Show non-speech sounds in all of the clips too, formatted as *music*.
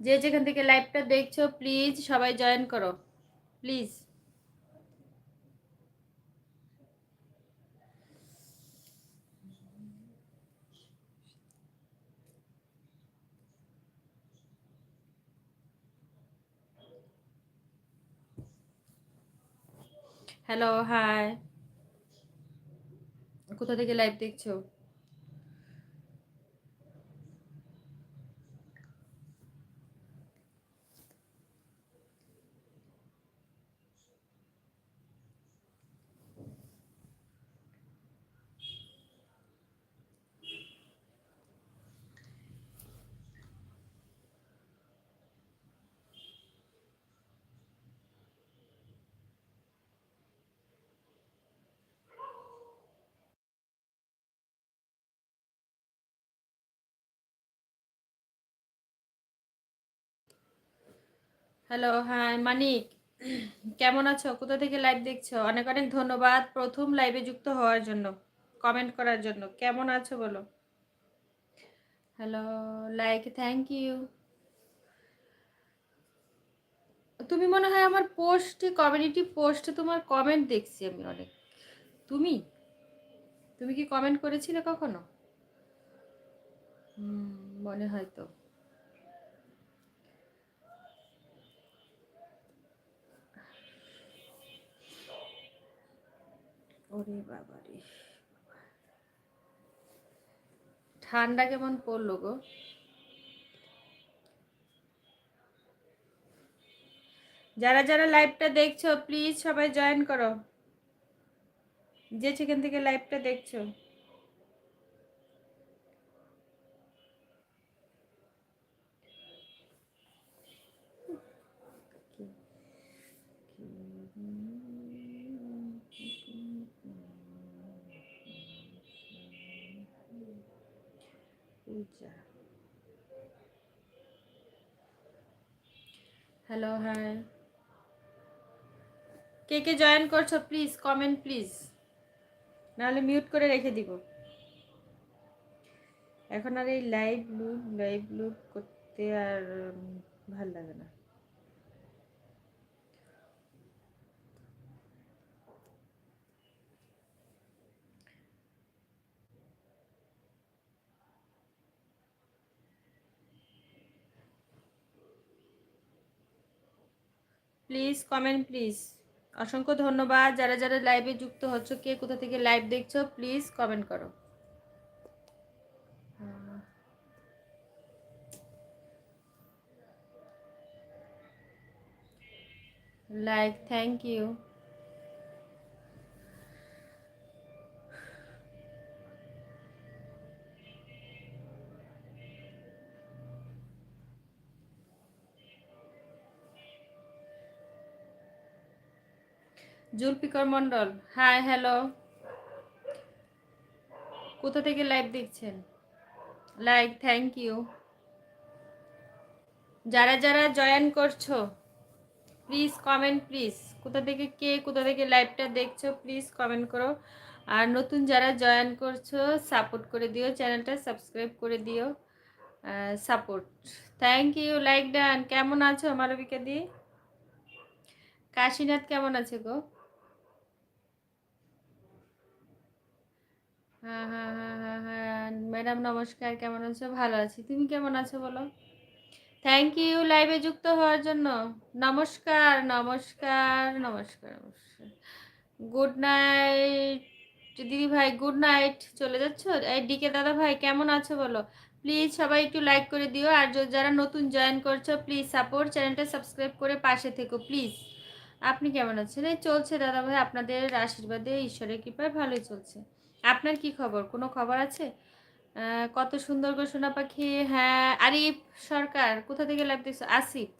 যে যেখান থেকে লাইভটা দেখছ প্লিজ সবাই জয়েন করো। প্লিজ হ্যালো হাই কোথা থেকে লাইভ দেখছ? হ্যালো হ্যাঁ মানিক কেমন আছো? কোথা থেকে লাইভ দেখছ? অনেক অনেক ধন্যবাদ প্রথম লাইভে যুক্ত হওয়ার জন্য কমেন্ট করার জন্য। কেমন আছো বলো? হ্যালো লাইক থ্যাংক ইউ তুমি মনে হয় আমার পোস্টে কমিউনিটি পোস্টে তোমার কমেন্ট দেখছি আমি অনেক। তুমি? তুমি কি কমেন্ট করেছিলে কখনো? মনে হয় তো। ওরে বাবা রে ঠান্ডা কেমন পড়ল গো? যারা যারা লাইভটা দেখছ প্লিজ সবাই জয়েন করো। যে সেখান থেকে লাইভটা দেখছ। হ্যালো হ্যাঁ কে কে জয়েন করছ প্লিজ কমেন্ট প্লিজ নাহলে মিউট করে রেখে দিব। এখন আর এই লাইভ লুপ লাইভ লুপ করতে আর ভালো লাগে না। প্লিজ কমেন্ট প্লিজ অসংখ্য ধন্যবাদ। যারা যারা লাইভে যুক্ত হচ্ছ, কে কোথা থেকে লাইভ দেখছ প্লিজ কমেন্ট করো। Like thank you Zulfikar Mondal hi hello কোথা থেকে লাইভ দেখছেন? লাইক থ্যাংক ইউ যারা যারা জয়েন করছ প্লিজ কমেন্ট প্লিজ কোথা থেকে কে, কোথা থেকে লাইভটা দেখছ প্লিজ কমেন্ট করো। আর নতুন যারা জয়েন করছ সাপোর্ট করে দিও চ্যানেলটা সাবস্ক্রাইব করে দিও support thank you like done কেমন আছো মালবিকা দি? কাশীনাথ কেমন আছে গো? হ্যাঁ হ্যাঁ হ্যাঁ হ্যাঁ হ্যাঁ। ম্যাডাম নমস্কার, কেমন আছো? ভালো আছি। তুমি কেমন আছো বলো? থ্যাংক ইউ লাইভে যুক্ত হওয়ার জন্য। নমস্কার নমস্কার নমস্কার নমস্কার। গুড নাইট দিদি ভাই গুড নাইট চলে যাচ্ছ? এই ডিকে দাদা ভাই, কেমন আছো বলো? প্লিজ সবাই একটু লাইক করে দিও। আর যারা নতুন জয়েন করছ প্লিজ সাপোর্ট চ্যানেলটা সাবস্ক্রাইব করে পাশে থেকো প্লিজ আপনি কেমন আছেন? এই চলছে দাদা ভাই, আপনাদের আশীর্বাদে, ঈশ্বরের কৃপায় ভালোই চলছে। আপনার কি খবর? কোনো খবর আছে? কত সুন্দর গো সোনা পাখি। হ্যাঁ আরিফ, সরকার, কোথা থেকে লাইভ দেখছ? আসিফ,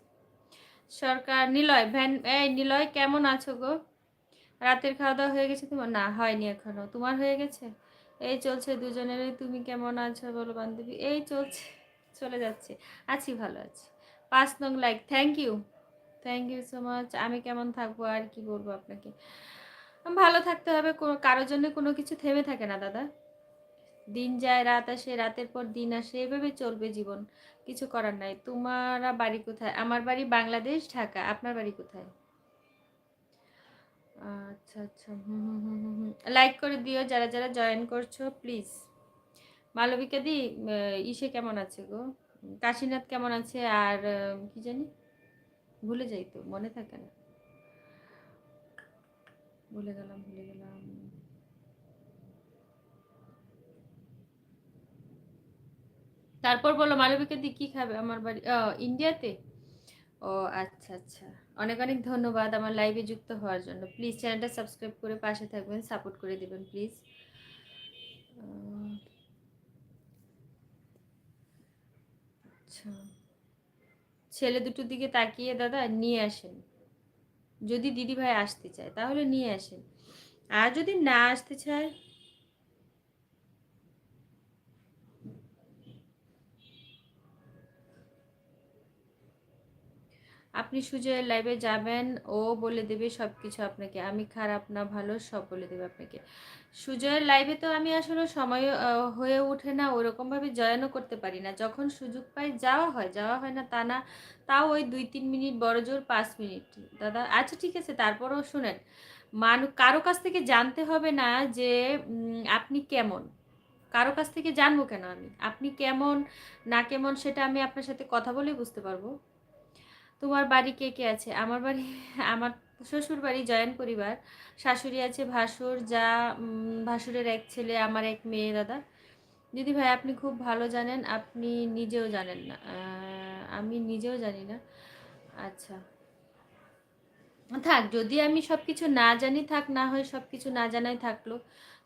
সরকার, নিলয়, ভ্যান, এই নিলয়, কেমন আছো গো? রাতের খাওয়া দাওয়া হয়ে গেছে তোমার? না, হয়নি এখনও। তোমার হয়ে গেছে? এই চলছে দুজনেরই। তুমি কেমন আছো বলো বান্ধবী? এই চলছে, চলে যাচ্ছে। আছি ভালো আছি। পাঁচ নং like thank you thank you so much আমি কেমন থাকব আর কি বলব আপনাকে? ভালো থাকতে হবে কারোর জন্য কোনো কিছু থেমে থাকে না, দাদা। দিন যায়, রাত আসে, রাতের পর দিন আসে, এভাবে চলবে জীবন। কিছু করার নাই। তোমারা বাড়ি কোথায়? আমার বাড়ি বাংলাদেশ, ঢাকা। আপনার বাড়ি কোথায়? আচ্ছা আচ্ছা হুম হুম হুম লাইক করে দিও, যারা যারা জয়েন করছ প্লিজ মালবিকা দি ইসে কেমন আছে গো? কাশীনাথ কেমন আছে? আর কি জানি? ভুলে যাই তো, মনে থাকে না। ভুলে গেলাম ভুলে গেলাম। তারপর বলো, মালবিকা দি কি খাবে আমার বাড়ি? ইন্ডিয়াতে? ও আচ্ছা আচ্ছা। অনেক অনেক ধন্যবাদ আমার লাইভে যুক্ত হওয়ার জন্য। প্লিজ চ্যানেলটা সাবস্ক্রাইব করে পাশে থাকবেন, সাপোর্ট করে দেবেন, প্লিজ। আচ্ছা। ছেলে দুটোর দিকে তাকিয়ে দাদা, নিয়ে আসেন। যদি দিদিভাই আসতে চায় তাহলে নিয়ে আসেন। আর যদি না আসতে চায় আপনি সুজয়ের লাইভে যাবেন, ও বলে দেবে সব কিছু আপনাকে। আমি খারাপ না, ভালো, সব বলে দেবে আপনাকে। সুজয়ের লাইভে তো আমি আসলে সময় হয়ে ওঠে না, ওরকমভাবে জয়েনও করতে পারি না। যখন সুযোগ পাই, যাওয়া হয় যাওয়া হয় না তা না, তাও ওই দুই তিন মিনিট, বড় জোর পাঁচ মিনিট। দাদা আচ্ছা ঠিক আছে, তারপরও শুনেন। মানু, কারও কাছ থেকে জানতে হবে না যে আপনি কেমন? কারও কাছ থেকে জানব কেন আমি? আপনি কেমন, না কেমন, সেটা আমি আপনার সাথে কথা বলেই বুঝতে পারব। তোমার বাড়ি কে কে আছে? আমার বাড়ি, আমার শ্বশুর বাড়ি জয়েন্ট পরিবার। শাশুড়ি আছে ভাসুর, যা ভাসুরের এক ছেলে, আমার এক মেয়ে দাদা। দিদি ভাই, আপনি খুব ভালো জানেন, আপনি নিজেও জানেন না। আমি নিজেও জানি না। আচ্ছা। থাক, যদি আমি সব কিছু না জানি, থাক, না হয় সব কিছু না জানাই থাকল।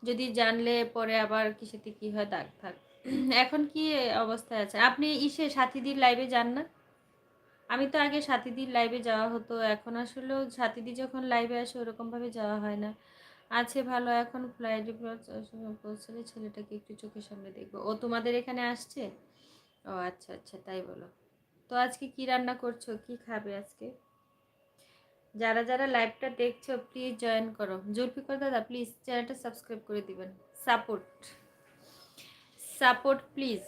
যদি জানলে পরে আবার কিসেতে কি হয়, থাক থাক। *clears throat* এখন কি অবস্থায় আছে? আপনি ইসে সাথীদির লাইভে যান না? আমি তো আগে সাথীদির লাইভে যাওয়া হতো। এখন আসলেও সাথীদি যখন লাইভে আসে ওরকমভাবে যাওয়া হয় না। আছে ভালো, এখন ফ্লাইট পৌঁছলে ছেলেটাকে একটু চোখের সামনে দেখব। ও তোমাদের এখানে আসছে? ও আচ্ছা আচ্ছা তাই বলো। তো আজকে কি রান্না করছ? কি খাবে আজকে? যারা যারা লাইভটা দেখছ প্লিজ জয়েন করো। জুলফিকর দাদা প্লিজ চ্যানেলটা সাবস্ক্রাইব করে দিবেন। Support support please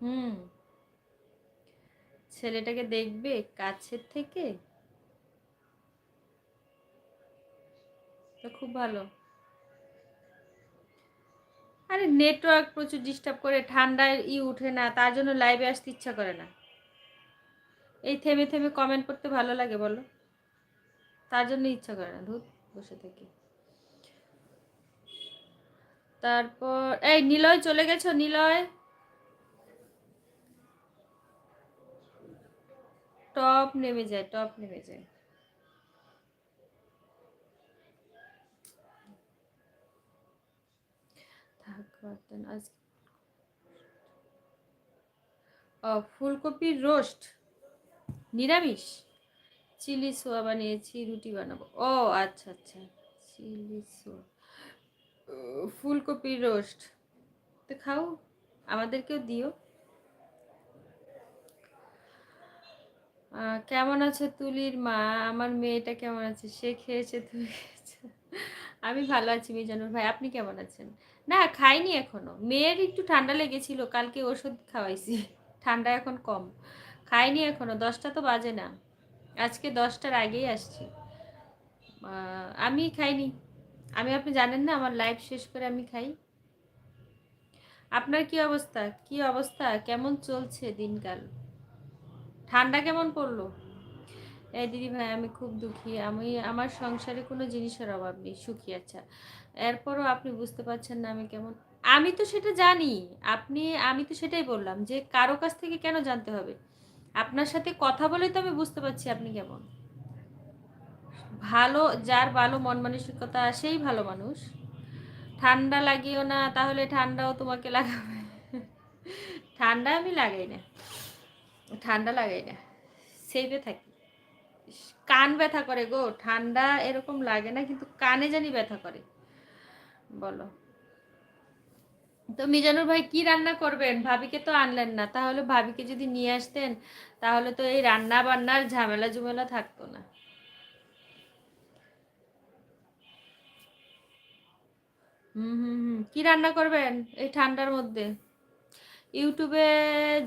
hmm. ছেলেটাকে দেখবে কাছের থেকে? খুব ভালো। আরে নেটওয়ার্ক প্রচুর ডিস্টার্ব করে, ঠান্ডায় ই উঠে না, তার জন্য লাইভে আসতে ইচ্ছা করে না। এই থেমে থেমে কমেন্ট করতে ভালো লাগে, বলো। তার জন্য ইচ্ছা করে না ধূপ বসে থেকে। তারপর, এই নিলয় চলে গেছো? নিলয়? টপ নেমে যায়, টপ নেমে যায়। ফুলকপির রোস্ট, নিরামিষ। চিলি সোয়া বানিয়েছি, রুটি বানাবো। ও আচ্ছা আচ্ছা চিলি সোয়া। ফুলকপির রোস্ট। তো খাও, আমাদেরকেও দিও। কেমন আছে তুলির মা? আমার মেয়েটা কেমন আছে? সে খেয়েছে তুমি আমি ভালো আছি, মিজানুর ভাই। আপনি কেমন আছেন? না, খাইনি এখনও। মেয়ের একটু ঠান্ডা লেগেছিল, কালকে ওষুধ খাওয়াইছি। ঠান্ডা এখন কম। খাইনি এখনও, দশটা তো বাজে না। আজকে দশটার আগেই আসছি। আমি খাইনি। আমি, আপনি জানেন না, আমার লাইফ শেষ করে আমি খাই। আপনার কি অবস্থা? কি অবস্থা? কেমন চলছে দিনকাল? ঠান্ডা কেমন পড়ল? এই দিদি ভাই, আমি খুব দুঃখী। আমি, আমার সংসারে কোনো জিনিসের অভাব নেই, সুখী আচ্ছা। এরপরও আপনি বুঝতে পারছেন না আমি কেমন। আমি তো সেটা জানি। আপনি, আমি তো সেটাই বললাম যে কারও কাছ থেকে কেন জানতে হবে? আপনার সাথে কথা বলে তো আমি বুঝতে পারছি আপনি কেমন। ভালো, যার ভালো মন মানসিকতা, সেই ভালো মানুষ। ঠান্ডা লাগিও না, তাহলে ঠান্ডাও তোমাকে লাগাবে। ঠান্ডা আমি লাগাই না। ঠান্ডা লাগাই না সেভে থাকি। কান ব্যথা করে গো, ঠান্ডা এরকম লাগে না, কিন্তু কানে জানি ব্যথা করে। বলো। তো মিজানুর ভাই, কি রান্না করবেন? ভাবিকে তো আনলেন না, তাহলে ভাবিকে যদি নিয়ে আসতেন, তাহলে তো এই রান্না বান্নার ঝামেলা ঝুমেলা থাকতো না। হুম হুম হুম, কি রান্না করবেন এই ঠান্ডার মধ্যে? ইউটিউবে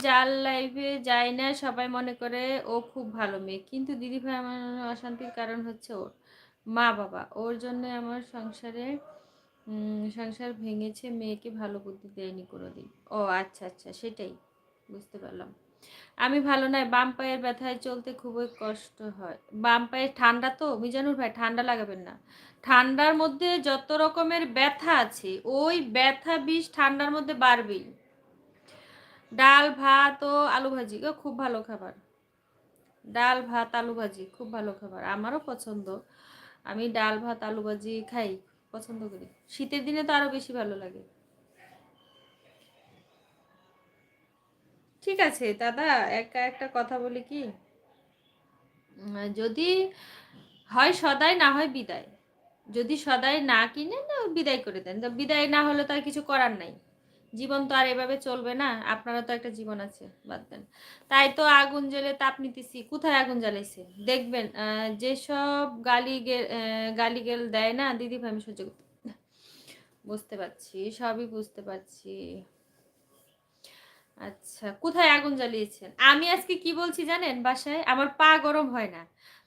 জাল লাইভে যায় না, সবাই মনে করে ও খুব ভালো মেয়ে। কিন্তু দিদি ভাই আমার অশান্তির কারণ হচ্ছে ওর মা বাবা ওর জন্য আমার সংসারে সংসার ভেঙেছে, মেয়েকে ভালো বুদ্ধি দেয়নি কোনো দিন ও আচ্ছা আচ্ছা সেটাই। বুঝতে পারলাম। আমি ভালো নয়, বাম পায়ের ব্যথায় চলতে খুবই কষ্ট হয়। বাম পায়ের ঠান্ডা তো, মিজানুর ভাই, ঠান্ডা লাগাবেন না। ঠান্ডার মধ্যে যত রকমের ব্যথা আছে, ওই ব্যথা বিষ ঠান্ডার মধ্যে বাড়বেই। ডাল, ভাত ও আলু ভাজি। ও খুব ভালো খাবার। ডাল, ভাত, আলু ভাজি, খুব ভালো খাবার। আমারও পছন্দ। আমি ডাল, ভাত, আলু ভাজি খাই, পছন্দ করি। শীতের দিনে তো আরও বেশি ভালো লাগে। ঠিক আছে, দাদা একটা একটা কথা বলি কি? যদি হয় সদাই, না হয় বিদায়। যদি সদাই না কিনে, না বিদায় করে দেন। বিদায় না হলে তো আর কিছু করার নাই। জীবন তো আর এভাবে চলবে না আপনারা তো একটা জীবন আছে, বাদ দেন। তাই তো আগুন জ্বেলে তাপ নিতেছি, কোথায় আগুন জ্বালাইছে? দেখবেন যেসব গালি গালি গেল দেয় না, দিদি ভাই আমি সহ্য বুঝতে পারছি, সবই বুঝতে পারছি। আচ্ছা কোথায় আগুন জ্বালিয়েছেন? আমি আজকে কি বলছি জানেন বাসায়? আমার পা গরম হয় না।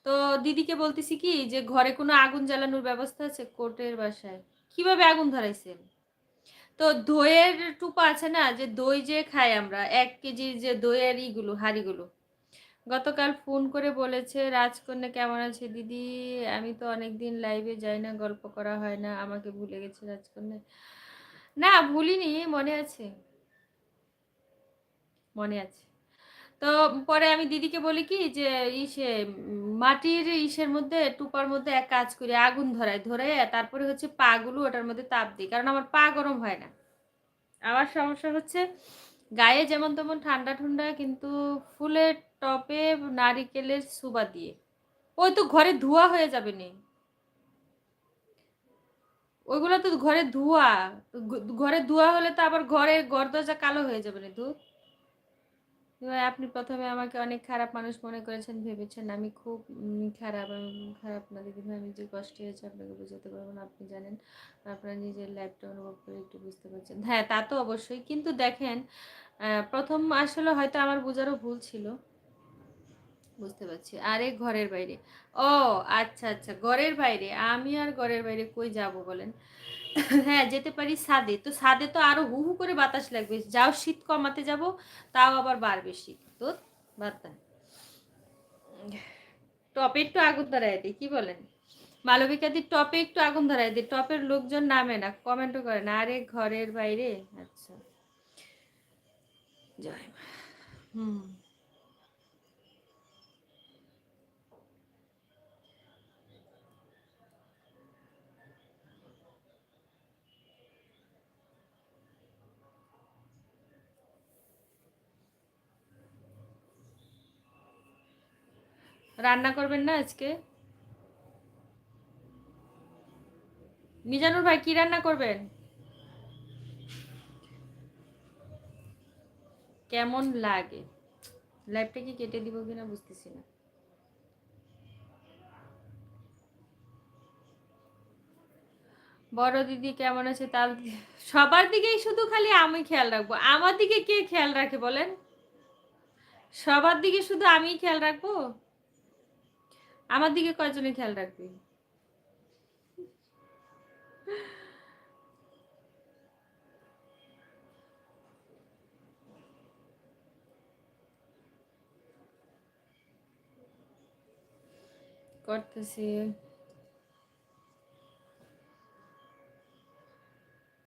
তো দিদিকে বলতেছি কি, যে ঘরে কোনো আগুন জ্বালানোর ব্যবস্থা আছে কোর্টের বাসায়? কীভাবে আগুন ধরাইছেন? তো দইয়ের টুপা আছে না? যে দই যে খাই আমরা, এক কেজি যে দইয়ের ইগুলো, হাড়িগুলো। গতকাল ফোন করে বলেছে, রাজকন্যা, কেমন আছে দিদি? আমি তো অনেকদিন লাইভে যাই না, গল্প করা হয় না, আমাকে ভুলে গেছে রাজকন্যা। না, ভুলিনি, মনে আছে। মনে আছে। তো পরে আমি দিদিকে বলি কি যে, ইসে, মাটির ইসের মধ্যে, টুপার মধ্যে এক কাজ করি, আগুন ধরাই, ধরে তারপরে হচ্ছে পাগুলো ওটার মধ্যে তাপ দিই, কারণ আমার পা গরম হয় না। আমার সমস্যা হচ্ছে গায়ে যেমন তেমন ঠান্ডা ঠান্ডা, কিন্তু ফুলের টপে নারিকেলের সুবা দিয়ে। ওই তো ঘরে ধোয়া হয়ে যাবে নি। ওইগুলো তো ঘরে ধোয়া ঘরে ধোয়া হলে তো আবার ঘরে ঘর কালো হয়ে যাবে না এবার আপনি প্রথমে আমাকে অনেক খারাপ মানুষ মনে করেছেন, ভেবেছেন আমি খুব খারাপ খারাপ না দিদিভাই আমি যে কষ্ট হয়েছে আপনাকে বোঝাতে পারব না, আপনি জানেন আপনারা নিজের লাইফটা অনুভব করে একটু বুঝতে পারছেন। হ্যাঁ তা তো অবশ্যই, কিন্তু দেখেন প্রথম আসলে হয়তো আমার বোঝারও ভুল ছিল। বুঝতে পারছি, আরে ঘরের বাইরে। ও আচ্ছা আচ্ছা ঘরের বাইরে, আমি আর ঘরের বাইরে কই যাব বলেন? হ্যাঁ যেতে পারি সাদে তো সাদে তো আরও হু হু করে বাতাস লাগবে। যাও শীত কমাতে যাব, তাও আবার বাড়বে শীত। তো বাতাস টপে একটু আগুন ধরাই দিই কি বলেন? মালবিকাদি টপে একটু আগুন ধরাই দিই টপের লোকজন নামে না কমেন্টও করে না। আরে ঘরের বাইরে? আচ্ছা। জয় হুম। রান্না করবেন না আজকে? মিজানুর ভাই, কি রান্না করবেন? কেমন লাগে? লাইফটা কি কেটে দিব কিনা বুঝতেছি না। বড় দিদি কেমন আছে? তার সবার দিকেই শুধু খালি আমি খেয়াল রাখব। আমার দিকে কে খেয়াল রাখে বলেন? সবার দিকে শুধু আমি খেয়াল রাখব? আমার দিকে কয়জনে খেয়াল রাখবি? করতেছি।